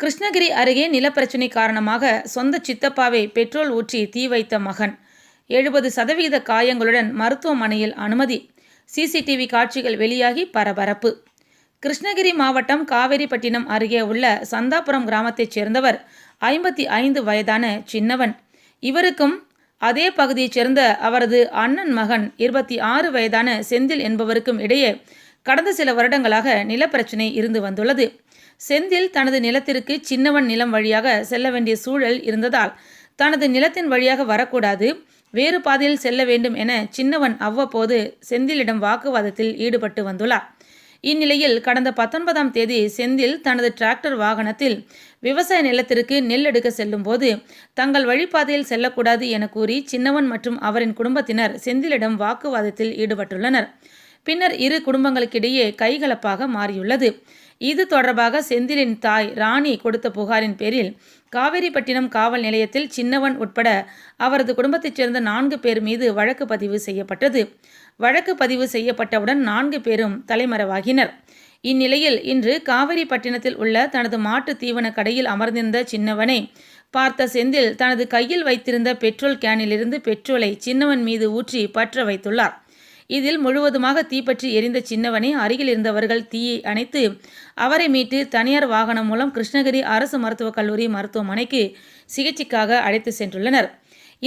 கிருஷ்ணகிரி அருகே நிலப்பிரச்சினை காரணமாக சொந்த சித்தப்பாவை பெட்ரோல் ஊற்றி தீ வைத்த மகன். எழுபது சதவிகித காயங்களுடன் மருத்துவமனையில் அனுமதி. சிசிடிவி காட்சிகள் வெளியாகி பரபரப்பு. கிருஷ்ணகிரி மாவட்டம் காவேரிப்பட்டினம் அருகே உள்ள சந்தாபுரம் கிராமத்தைச் சேர்ந்தவர் ஐம்பத்தி ஐந்து வயதான சின்னவன். இவருக்கும் அதே பகுதியைச் சேர்ந்த அவரது அண்ணன் மகன் இருபத்தி ஆறு வயதான செந்தில் என்பவருக்கும் இடையே கடந்த சில வருடங்களாக நிலப்பிரச்சினை இருந்து வந்துள்ளது. செந்தில் தனது நிலத்திற்கு சின்னவன் நிலம் வழியாக செல்ல வேண்டிய சூழல் இருந்ததால் தனது நிலத்தின் வழியாக வரக்கூடாது வேறு பாதையில் செல்ல வேண்டும் என சின்னவன் அவ்வப்போது செந்திலிடம் வாக்குவாதத்தில் ஈடுபட்டு வந்துள்ளார். இந்நிலையில் கடந்த பத்தொன்பதாம் தேதி செந்தில் தனது டிராக்டர் வாகனத்தில் விவசாய நிலத்திற்கு நெல் எடுக்க செல்லும் போது தங்கள் வழிபாதையில் செல்லக்கூடாது என கூறி சின்னவன் மற்றும் அவரின் குடும்பத்தினர் செந்திலிடம் வாக்குவாதத்தில் ஈடுபட்டுள்ளனர். பின்னர் இரு குடும்பங்களுக்கிடையே கைகலப்பாக மாறியுள்ளது. இது தொடர்பாக செந்திலின் தாய் ராணி கொடுத்த புகாரின் பேரில் காவேரிப்பட்டினம் காவல் நிலையத்தில் சின்னவன் உட்பட அவரது குடும்பத்தைச் சேர்ந்த நான்கு பேர் மீது வழக்கு பதிவு செய்யப்பட்டது. வழக்கு பதிவு செய்யப்பட்டவுடன் நான்கு பேரும் தலைமறைவாகினர். இந்நிலையில் இன்று காவிரிப்பட்டினத்தில் உள்ள தனது மாட்டு தீவன கடையில் அமர்ந்திருந்த சின்னவனை பார்த்த செந்தில் தனது கையில் வைத்திருந்த பெட்ரோல் கேனிலிருந்து பெட்ரோலை சின்னவன் மீது ஊற்றி பற்ற வைத்துள்ளார். இதில் முழுவதுமாக தீப்பற்றி எரிந்த சின்னவனை அருகில் இருந்தவர்கள் தீயை அணைத்து அவரை மீட்டு தனியார் வாகனம் மூலம் கிருஷ்ணகிரி அரசு மருத்துவக் கல்லூரி மருத்துவமனைக்கு சிகிச்சைக்காக அழைத்து சென்றுள்ளனர்.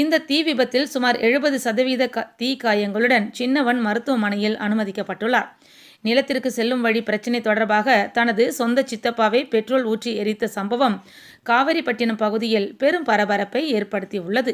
இந்த தீ விபத்தில் சுமார் எழுபது சதவீத தீ காயங்களுடன் சின்னவன் மருத்துவமனையில் அனுமதிக்கப்பட்டுள்ளார். நிலத்திற்கு செல்லும் வழி பிரச்சினை தொடர்பாக தனது சொந்த சித்தப்பாவை பெட்ரோல் ஊற்றி எரித்த சம்பவம் காவிரிப்பட்டினம் பகுதியில் பெரும் பரபரப்பை ஏற்படுத்தியுள்ளது.